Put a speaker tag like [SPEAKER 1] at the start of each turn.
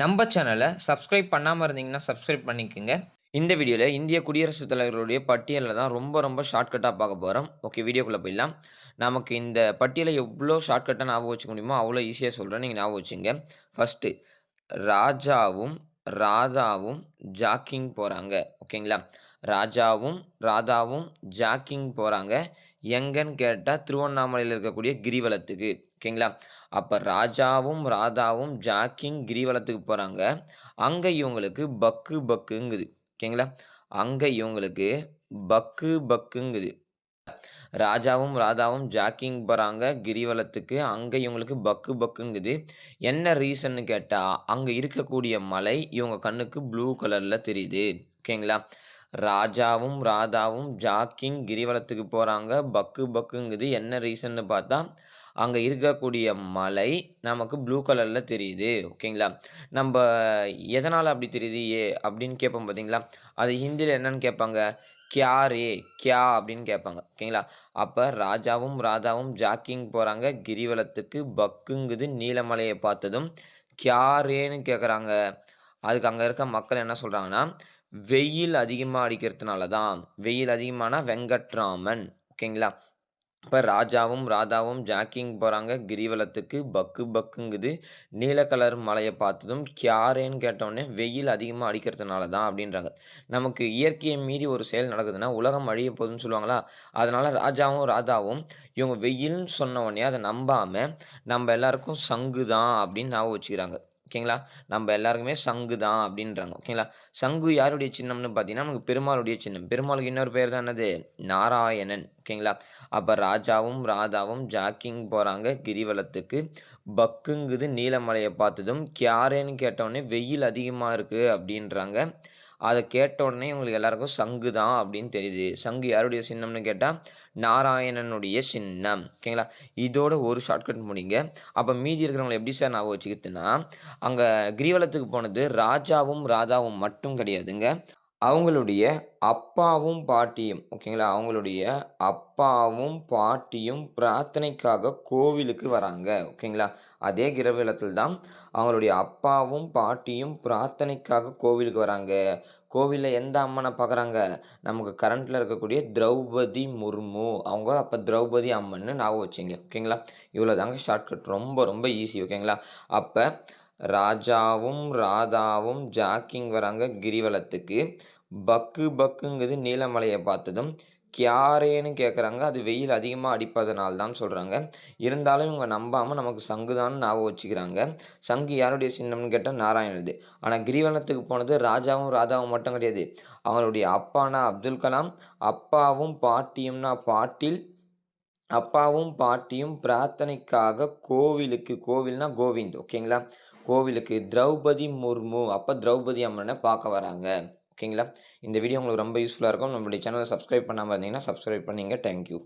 [SPEAKER 1] நம்ம சேனலை சப்ஸ்கிரைப் பண்ணாமல் இருந்தீங்கன்னா சப்ஸ்கிரைப் பண்ணிக்கோங்க. இந்த வீடியோவில் இந்திய குடியரசுத் தலைவர்களுடைய பட்டியலில் தான் ரொம்ப ரொம்ப ஷார்ட்கட்டாக பார்க்க போகிறோம் ஓகே வீடியோக்குள்ளே போயிடலாம். நமக்கு இந்த பட்டியலை எவ்வளோ ஷார்ட்கட்டாக ஞாபகம் வச்சுக்க முடியுமோ அவ்வளோ ஈஸியாக சொல்கிறேன் நீங்கள் ஞாபகம் வச்சுங்க. ஃபஸ்ட்டு ராஜாவும் ராதாவும் ஜாக்கிங் போகிறாங்க ஓகேங்களா ராஜாவும் ராதாவும் ஜாக்கிங் போகிறாங்க எங்கன்னு கேட்டால் திருவண்ணாமலையில் இருக்கக்கூடிய கிரிவலத்துக்கு. ஓகேங்களா? அப்போ ராஜாவும் ராதாவும் ஜாக்கிங் கிரிவலத்துக்கு போகிறாங்க அங்கே இவங்களுக்கு பக்கு பக்குங்குது. ஓகேங்களா? அங்கே இவங்களுக்கு பக்கு பக்குங்குது. ராஜாவும் ராதாவும் ஜாக்கிங் போகிறாங்க கிரிவலத்துக்கு. அங்கே இவங்களுக்கு பக்கு பக்குங்குது. என்ன ரீசன்னு கேட்டால் அங்கே இருக்கக்கூடிய மலை இவங்க கண்ணுக்கு ப்ளூ கலரில் தெரியுது. ஓகேங்களா? ராஜாவும் ராதாவும் ஜாக்கிங் கிரிவலத்துக்கு போகிறாங்க பக்கு பக்குங்குது. என்ன ரீசன்னு பார்த்தா அங்கே இருக்கக்கூடிய மலை நமக்கு ப்ளூ கலரில் தெரியுது. ஓகேங்களா? நம்ம எதனால் அப்படி தெரியுது? ஏ அப்படின்னு கேட்போம் பார்த்தீங்களா? அது ஹிந்தியில் என்னன்னு கேட்பாங்க? கியா ரே கியா அப்படின்னு கேட்பாங்க. ஓகேங்களா? அப்போ ராஜாவும் ராதாவும் ஜாக்கிங் போகிறாங்க கிரிவலத்துக்கு பக்குங்குது நீலமலையை பார்த்ததும் கியா ரேன்னு கேட்குறாங்க அதுக்கு அங்கே இருக்க மக்கள் என்ன சொல்கிறாங்கன்னா வெயில் அதிகமாக அடிக்கிறதுனால தான் வெயில் அதிகமானா வெங்கட்ராமன். ஓகேங்களா? இப்போ ராஜாவும் ராதாவும் ஜாக்கிங் போகிறாங்க கிரிவலத்துக்கு பக்கு பக்குங்குது. நீல கலர் மலையை பார்த்ததும் கியாரேன்னு கேட்டோடனே வெயில் அதிகமாக அடிக்கிறதுனால தான் அப்படின்றாங்க. நமக்கு இயற்கையை மீறி ஒரு செயல் நடக்குதுன்னா உலகம் அழிய போகுதுன்னு சொல்லுவாங்களா? அதனால் ராஜாவும் ராதாவும் இவங்க வெயில்னு சொன்ன உடனே அதை நம்பாமல் நம்ம எல்லாருக்கும் சங்கு தான் அப்படின்னு ஞாபகம் வச்சுக்கிறாங்க. ஓகேங்களா? நம்ம எல்லாருக்குமே சங்கு தான் அப்படின்றாங்க. ஓகேங்களா? சங்கு யாருடைய சின்னம்னு பார்த்தீங்கன்னா நமக்கு பெருமாளுடைய சின்னம். பெருமாளுக்கு இன்னொரு பேர் தான் என்னது? நாராயணன். ஓகேங்களா? அப்போ ராஜாவும் ராதாவும் ஜாக்கிங் போகிறாங்க கிரிவலத்துக்கு. பக்குங்குது நீலமலையை பார்த்ததும் கியாரேன்னு கேட்டோடனே வெயில் அதிகமாக இருக்குது அப்படின்றாங்க. அதை கேட்ட உடனே இவங்களுக்கு எல்லாருக்கும் சங்கு தான் அப்படின்னு தெரியுது. சங்கு யாருடைய சின்னம்னு கேட்டால் நாராயணனுடைய சின்னம். ஓகேங்களா? இதோட ஒரு ஷார்ட்கட் முடிங்க. அப்போ மீதி இருக்கிறவங்களை எப்படி சார் ஞாபகம் வச்சுக்கிட்டுனா அங்கே கிரிவலத்துக்கு போனது ராஜாவும் ராதாவும் மட்டும் கிடையாதுங்க. அவங்களுடைய அப்பாவும் பாட்டியும் ஓகேங்களா அவங்களுடைய அப்பாவும் பாட்டியும் பிரார்த்தனைக்காக கோவிலுக்கு வராங்க ஓகேங்களா அதே கிரவிலத்தில் தான் அவங்களுடைய அப்பாவும் பாட்டியும் பிரார்த்தனைக்காக கோவிலுக்கு வராங்க. கோவிலில் எந்த அம்மனை பார்க்குறாங்க நமக்கு கரண்ட்டில் இருக்கக்கூடிய திரௌபதி முர்மு. அவங்க அப்போ திரௌபதி அம்மன்னு ஞாபகம் வச்சிங்க ஓகேங்களா இவ்வளோ தாங்க ஷார்ட்கட் ரொம்ப ரொம்ப ஈஸி ஓகேங்களா அப்போ ராஜாவும் ராதாவும் ஜாக்கிங் வராங்க கிரிவலத்துக்கு. பக்கு பக்குங்கிறது நீலமலையை பார்த்ததும். கியாரேன்னு கேட்குறாங்க அது வெயில் அதிகமாக அடிப்பதனால் தான் சொல்கிறாங்க இருந்தாலும் இவங்க நம்பாமல் நமக்கு சங்கு தான் ஞாபகம் வச்சுக்கிறாங்க. சங்கு யாருடைய சின்னம்னு கேட்டால் நாராயணது. ஆனால் கிரிவலத்துக்கு போனது ராஜாவும் ராதாவும் மட்டும் கிடையாது. அவங்களுடைய அப்பானா அப்துல் கலாம் அப்பாவும் பாட்டியும்னா பாட்டில் அப்பாவும் பாட்டியும் பிரார்த்தனைக்காக கோவிலுக்கு கோவில்னா கோவிந்த். ஓகேங்களா? கோவிலுக்கு திரௌபதி முர்மு. அப்போ திரௌபதி அம்மனை பார்க்க வராங்க. ஓகேங்களா? இந்த வீடியோ உங்களுக்கு ரொம்ப யூஸ்ஃபுல்லாக இருக்கும். நம்மளுடைய சேனலை சப்ஸ்கிரைப் பண்ணாமல் இருந்தீங்கன்னா சப்ஸ்கிரைப் பண்ணிங்க. தேங்க்யூ